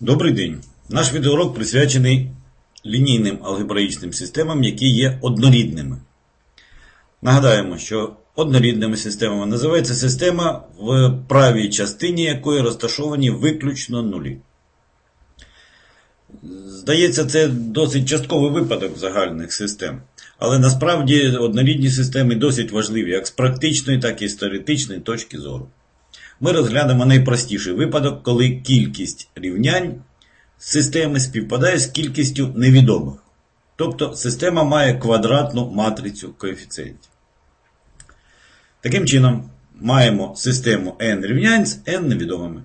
Добрий день. Наш відеоурок присвячений лінійним алгебраїчним системам, які є однорідними. Нагадаємо, що однорідними системами називається система, в правій частині якої розташовані виключно нулі. Здається, це досить частковий випадок загальних систем. Але насправді однорідні системи досить важливі як з практичної, так і з теоретичної точки зору. Ми розглянемо найпростіший випадок, коли кількість рівнянь системи співпадає з кількістю невідомих. Тобто система має квадратну матрицю коефіцієнтів. Таким чином, маємо систему n рівнянь з n невідомими.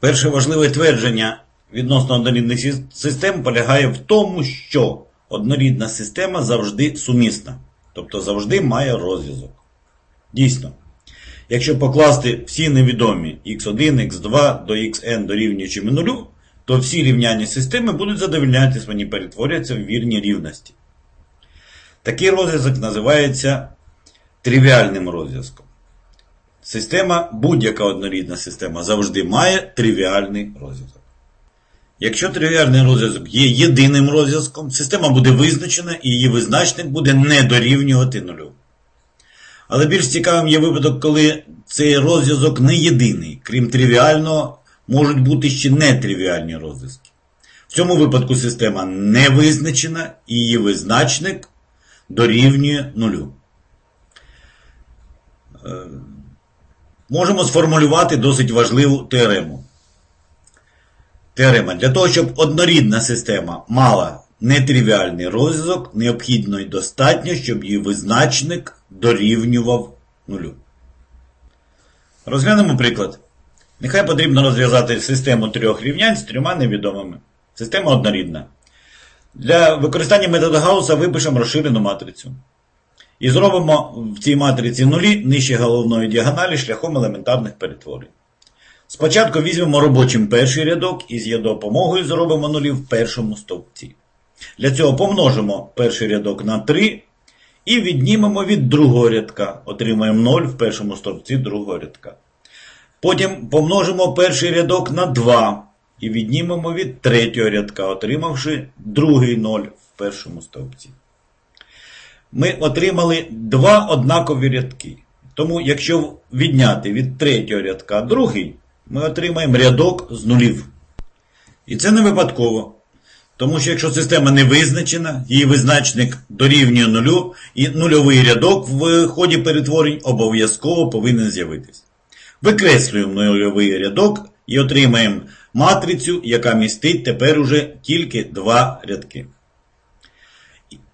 Перше важливе твердження відносно однорідних систем полягає в тому, що однорідна система завжди сумісна, тобто завжди має розв'язок. Дійсно, якщо покласти всі невідомі x1, x2 до xn дорівнюючими нулю, то всі рівняння системи будуть задовільнятися, вони перетворяться в вірні рівності. Такий розв'язок називається тривіальним розв'язком. Система, будь-яка однорідна система завжди має тривіальний розв'язок. Якщо тривіальний розв'язок є єдиним розв'язком, система буде визначена і її визначник буде не дорівнювати нулю. Але більш цікавим є випадок, коли цей розв'язок не єдиний. Крім тривіального, можуть бути ще нетривіальні розв'язки. В цьому випадку система не визначена і її визначник дорівнює нулю. Е, Можемо сформулювати досить важливу теорему. Теорема. Для того, щоб однорідна система мала нетривіальний розв'язок, необхідно і достатньо, щоб її визначник дорівнював нулю. Розглянемо приклад. Нехай потрібно розв'язати систему трьох рівнянь з трьома невідомими. Система однорідна. Для використання методу Гаусса випишемо розширену матрицю. І зробимо в цій матриці нулі нижче головної діагоналі шляхом елементарних перетворень. Спочатку візьмемо робочим перший рядок і з її допомогою зробимо нулі в першому стовпці. Для цього помножимо перший рядок на 3 і віднімемо від другого рядка. Отримаємо 0 в першому стовпці другого рядка. Потім помножимо перший рядок на 2 і віднімемо від третього рядка, отримавши другий 0 в першому стовпці. Ми отримали два однакові рядки. Тому, якщо відняти від третього рядка другий, ми отримаємо рядок з нулів. І це не випадково. Тому що якщо система не визначена, її визначник дорівнює нулю, і нульовий рядок в ході перетворень обов'язково повинен з'явитись. Викреслюємо нульовий рядок і отримаємо матрицю, яка містить тепер уже тільки два рядки.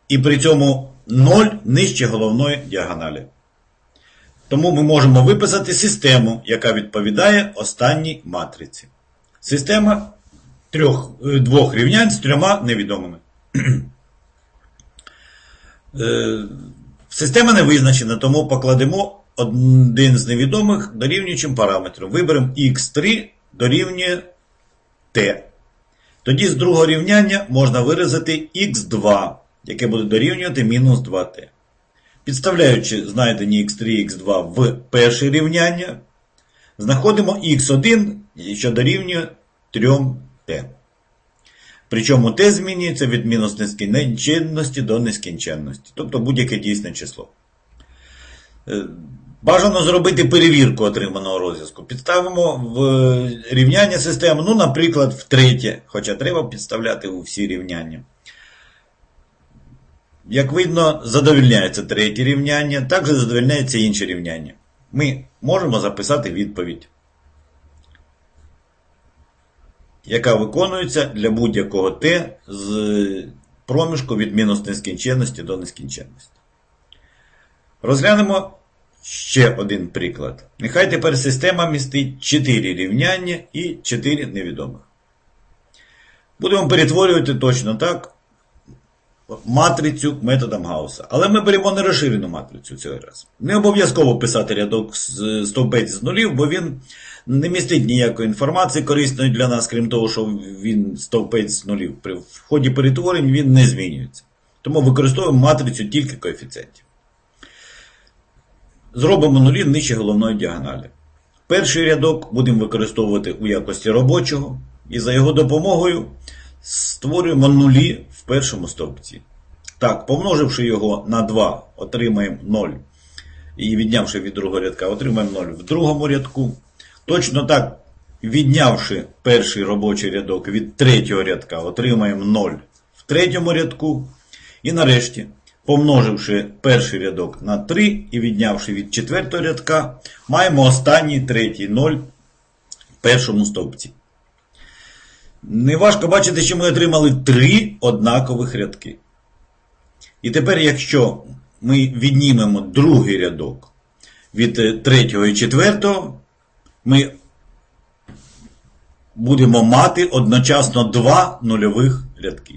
І при цьому 0 нижче головної діагоналі. Тому ми можемо виписати систему, яка відповідає останній матриці. Система трьох, е, двох рівнянь з трьома невідомими. Е, Система не визначена, тому покладемо один з невідомих дорівнюючим параметром. Виберемо x3 дорівнює t. Тоді з другого рівняння можна виразити x2, яке буде дорівнювати мінус 2t. Підставляючи знайдені x3 і x2 в перше рівняння, знаходимо x1, що дорівнює 3t. Причому t змінюється від мінус нескінченності до нескінченності, тобто будь-яке дійсне число. Е, Бажано зробити перевірку отриманого розв'язку. Підставимо в рівняння системи, ну, наприклад, в третє, хоча треба підставляти у всі рівняння. Як видно, задовільняється третє рівняння, також задовільняється інше рівняння. Ми можемо записати відповідь, яка виконується для будь-якого t з проміжку від мінус нескінченності до нескінченності. Розглянемо ще один приклад. Нехай тепер система містить 4 рівняння і 4 невідомих. Будемо перетворювати точно так матрицю методом Гаусса. Але ми беремо не розширену матрицю цього разу. Не обов'язково писати рядок з стовпець з нулів, бо він не містить ніякої інформації корисної для нас, крім того, що він стовпець з нулів. При ході перетворень він не змінюється. Тому використовуємо матрицю тільки коефіцієнтів. Зробимо нулі нижче головної діагоналі. Перший рядок будемо використовувати у якості робочого, і за його допомогою створюємо нулі в першому стовпці. Так, помноживши його на 2, отримаємо 0. І віднявши від другого рядка, отримаємо 0 в другому рядку. Точно так, віднявши перший робочий рядок від третього рядка, отримаємо 0 в третьому рядку. І нарешті, помноживши перший рядок на 3 і віднявши від четвертого рядка, маємо останній третій 0 в першому стовпці. Неважко бачити, що ми отримали три однакових рядки. І тепер, якщо ми віднімемо другий рядок від е, третього і четвертого, ми будемо мати одночасно два нульових рядки,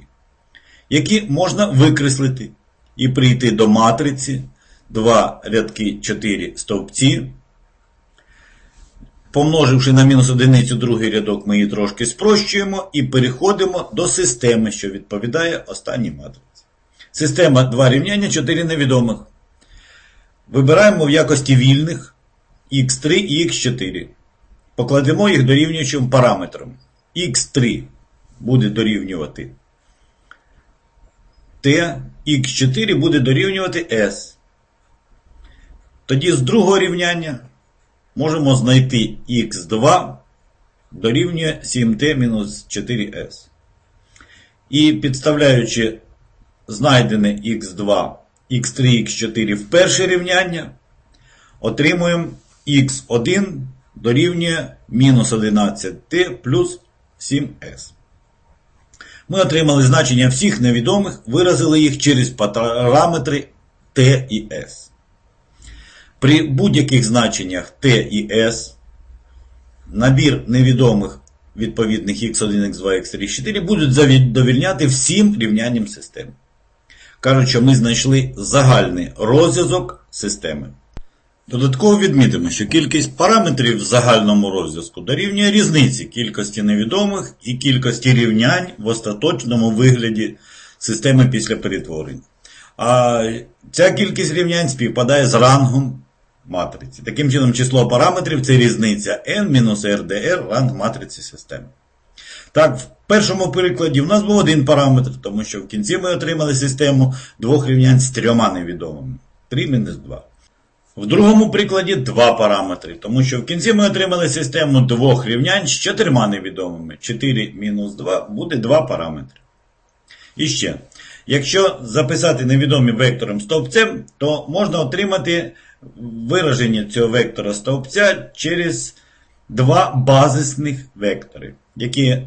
які можна викреслити і прийти до матриці 2 рядки 4 стовпці. Помноживши на мінус одиницю другий рядок, ми її трошки спрощуємо і переходимо до системи, що відповідає останній матриці. Система 2 рівняння 4 невідомих. Вибираємо в якості вільних x3 і x4. Покладемо їх дорівнюючим параметрам. x3 буде дорівнювати t, x4 буде дорівнювати s. Тоді з другого рівняння можемо знайти x2 дорівнює 7t-4s. І підставляючи знайдене x2, x3, x4 в перше рівняння, отримуємо x1 дорівнює мінус 11t плюс 7s. Ми отримали значення всіх невідомих, виразили їх через параметри t і s. При будь-яких значеннях t і s набір невідомих відповідних x1, x2, x3, x4 будуть задовільняти всім рівнянням системи. Кажуть, що ми знайшли загальний розв'язок системи. Додатково відмітимо, що кількість параметрів в загальному розв'язку дорівнює різниці кількості невідомих і кількості рівнянь в остаточному вигляді системи після перетворення. А ця кількість рівнянь співпадає з рангом матриці. Таким чином, число параметрів це різниця n-rdr ранг матриці системи. Так, в першому прикладі в нас був один параметр, тому що в кінці ми отримали систему двох рівнянь з трьома невідомими. 3 мінус 2. В другому прикладі два параметри, тому що в кінці ми отримали систему двох рівнянь з чотирма невідомими. 4 мінус 2 буде два параметри. І ще, якщо записати невідомі вектором стовпцем, то можна отримати вираження цього вектора стовпця через два базисних вектори, які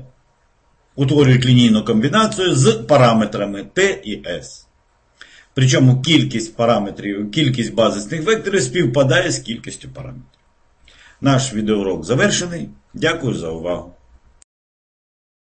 утворюють лінійну комбінацію з параметрами t і s. Причому кількість параметрів, кількість базисних векторів співпадає з кількістю параметрів. Наш відеоурок завершений. Дякую за увагу.